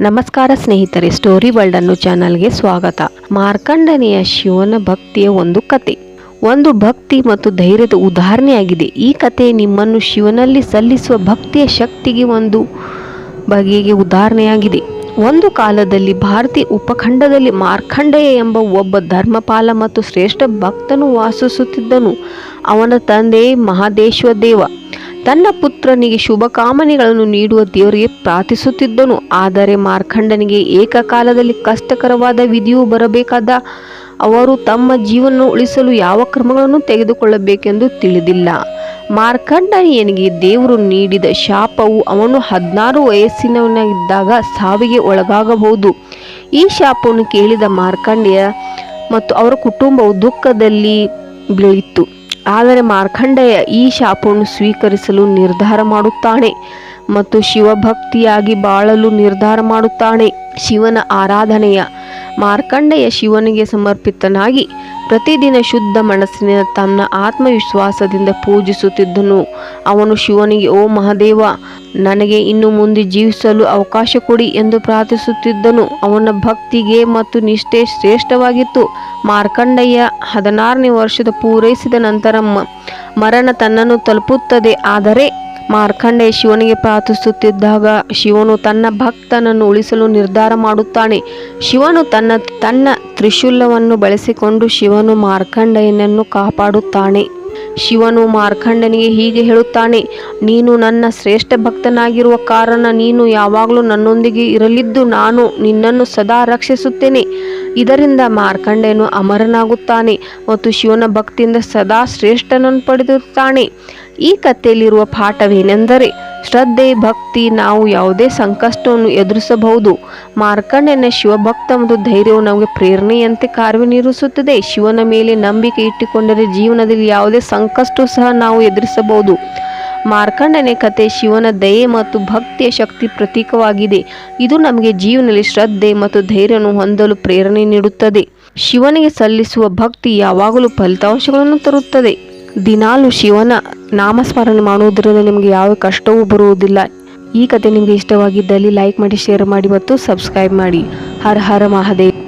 ನಮಸ್ಕಾರ ಸ್ನೇಹಿತರೆ story world ಅನ್ನು ಚಾನಲ್ಗೆ ಸ್ವಾಗತ. ಮಾರ್ಕಂಡನೆಯ ಶಿವನ ಭಕ್ತಿಯ ಒಂದು ಕತೆ. ಒಂದು ಭಕ್ತಿ ಮತ್ತು ಧೈರ್ಯದ ಉದಾಹರಣೆಯಾಗಿದೆ. ಈ ಕತೆ ನಿಮ್ಮನ್ನು ಶಿವನಲ್ಲಿ ಸಲ್ಲಿಸುವ ಭಕ್ತಿಯ ಶಕ್ತಿಗೆ ಒಂದು ಬಗೆಗೆ ಉದಾಹರಣೆಯಾಗಿದೆ. ಒಂದು ಕಾಲದಲ್ಲಿ ಭಾರತೀಯ ಉಪಖಂಡದಲ್ಲಿ ಮಾರ್ಕಂಡೇಯ ಎಂಬ ಒಬ್ಬ ಧರ್ಮಪಾಲ ಮತ್ತು ಶ್ರೇಷ್ಠ ಭಕ್ತನು ವಾಸಿಸುತ್ತಿದ್ದನು. ಅವನ ತಂದೆ ಮಹಾದೇಶ್ವ ದೇವ. ತನ್ನ ಪುತ್ರನಿಗೆ ಶುಭ ಕಾಮನೆಗಳನ್ನು ನೀಡುವ ದೇವರಿಗೆ ಪ್ರಾರ್ಥಿಸುತ್ತಿದ್ದನು. ಆದರೆ ಮಾರ್ಕಂಡನಿಗೆ ಏಕಕಾಲದಲ್ಲಿ ಕಷ್ಟಕರವಾದ ವಿಧಿಯು ಬರಬೇಕಾದ ಅವರು ತಮ್ಮ ಜೀವನ ಉಳಿಸಲು ಯಾವ ಕ್ರಮಗಳನ್ನು ತೆಗೆದುಕೊಳ್ಳಬೇಕೆಂದು ತಿಳಿದಿಲ್ಲ. ಮಾರ್ಕಂಡನಿಯನಿಗೆ ದೇವರು ನೀಡಿದ ಶಾಪವು ಅವನು ಹದಿನಾರು ವಯಸ್ಸಿನವನಾಗಿದ್ದಾಗ ಸಾವಿಗೆ ಒಳಗಾಗಬಹುದು. ಈ ಶಾಪವನ್ನು ಕೇಳಿದ ಮಾರ್ಕಂಡ್ಯ ಮತ್ತು ಅವರ ಕುಟುಂಬವು ದುಃಖದಲ್ಲಿ ಬೀಳಿತ್ತು. ಆದರೆ ಮಾರ್ಕಂಡೇಯ ಈ ಶಾಪವನ್ನು ಸ್ವೀಕರಿಸಲು ನಿರ್ಧಾರ ಮಾಡುತ್ತಾನೆ ಮತ್ತು ಶಿವಭಕ್ತಿಯಾಗಿ ಬಾಳಲು ನಿರ್ಧಾರ ಮಾಡುತ್ತಾನೆ. ಶಿವನ ಆರಾಧನೆಯ ಮಾರ್ಕಂಡೇಯ ಶಿವನಿಗೆ ಸಮರ್ಪಿತನಾಗಿ ಪ್ರತಿದಿನ ಶುದ್ಧ ಮನಸ್ಸಿನ ತನ್ನ ಆತ್ಮವಿಶ್ವಾಸದಿಂದ ಪೂಜಿಸುತ್ತಿದ್ದನು. ಅವನು ಶಿವನಿಗೆ, ಓ ಮಹಾದೇವ, ನನಗೆ ಇನ್ನು ಮುಂದೆ ಜೀವಿಸಲು ಅವಕಾಶ ಕೊಡಿ ಎಂದು ಪ್ರಾರ್ಥಿಸುತ್ತಿದ್ದನು. ಅವನ ಭಕ್ತಿಗೆ ಮತ್ತು ನಿಷ್ಠೆ ಶ್ರೇಷ್ಠವಾಗಿತ್ತು. ಮಾರ್ಕಂಡಯ್ಯ ಹದಿನಾರನೇ ವರ್ಷದ ಪೂರೈಸಿದ ನಂತರ ಮರಣ ತನ್ನನ್ನು ತಲುಪುತ್ತದೆ. ಆದರೆ ಮಾರ್ಕಂಡೇಯ ಶಿವನಿಗೆ ಪ್ರಾರ್ಥಿಸುತ್ತಿದ್ದಾಗ ಶಿವನು ತನ್ನ ಭಕ್ತನನ್ನು ಉಳಿಸಲು ನಿರ್ಧಾರ ಮಾಡುತ್ತಾನೆ. ಶಿವನು ತನ್ನ ತನ್ನ ತ್ರಿಶೂಲವನ್ನು ಬಳಸಿಕೊಂಡು ಶಿವನು ಮಾರ್ಕಂಡೇಯನನ್ನು ಕಾಪಾಡುತ್ತಾನೆ. ಶಿವನು ಮಾರ್ಕಂಡನಿಗೆ ಹೀಗೆ ಹೇಳುತ್ತಾನೆ, ನೀನು ನನ್ನ ಶ್ರೇಷ್ಠ ಭಕ್ತನಾಗಿರುವ ಕಾರಣ ನೀನು ಯಾವಾಗಲೂ ನನ್ನೊಂದಿಗೆ ಇರಲಿದ್ದು ನಾನು ನಿನ್ನನ್ನು ಸದಾ ರಕ್ಷಿಸುತ್ತೇನೆ. ಇದರಿಂದ ಮಾರ್ಕಂಡೇಯನು ಅಮರನಾಗುತ್ತಾನೆ ಮತ್ತು ಶಿವನ ಭಕ್ತಿಯಿಂದ ಸದಾ ಶ್ರೇಷ್ಠನನ್ನು ಪಡೆದಿರುತ್ತಾನೆ. ಈ ಕಥೆಯಲ್ಲಿರುವ ಪಾಠವೇನೆಂದರೆ ಶ್ರದ್ಧೆ, ಭಕ್ತಿ, ನಾವು ಯಾವುದೇ ಸಂಕಷ್ಟವನ್ನು ಎದುರಿಸಬಹುದು. ಮಾರ್ಕಂಡನ ಶಿವಭಕ್ತ ಮತ್ತು ಧೈರ್ಯವು ನಮಗೆ ಪ್ರೇರಣೆಯಂತೆ ಕಾರ್ಯನಿರ್ವಹಿಸುತ್ತದೆ ಶಿವನ ಮೇಲೆ ನಂಬಿಕೆ ಇಟ್ಟುಕೊಂಡರೆ ಜೀವನದಲ್ಲಿ ಯಾವುದೇ ಸಂಕಷ್ಟ ಸಹ ನಾವು ಎದುರಿಸಬಹುದು. ಮಾರ್ಕಂಡನೆ ಕತೆ ಶಿವನ ದಯೆ ಮತ್ತು ಭಕ್ತಿಯ ಶಕ್ತಿ ಪ್ರತೀಕವಾಗಿದೆ. ಇದು ನಮಗೆ ಜೀವನದಲ್ಲಿ ಶ್ರದ್ಧೆ ಮತ್ತು ಧೈರ್ಯವನ್ನು ಹೊಂದಲು ಪ್ರೇರಣೆ ನೀಡುತ್ತದೆ. ಶಿವನಿಗೆ ಸಲ್ಲಿಸುವ ಭಕ್ತಿ ಯಾವಾಗಲೂ ಫಲಿತಾಂಶಗಳನ್ನು ತರುತ್ತದೆ. ದಿನಾಲು ಶಿವನ ನಾಮಸ್ಮರಣೆ ಮಾಡುವುದರಿಂದ ನಿಮಗೆ ಯಾವ ಕಷ್ಟವೂ ಬರುವುದಿಲ್ಲ. ಈ ಕತೆ ನಿಮಗೆ ಇಷ್ಟವಾಗಿದ್ದಲ್ಲಿ ಲೈಕ್ ಮಾಡಿ ಶೇರ್ ಮಾಡಿ ಮತ್ತು ಸಬ್ಸ್ಕ್ರೈಬ್ ಮಾಡಿ. ಹರ ಹರ ಮಹಾದೇವ್.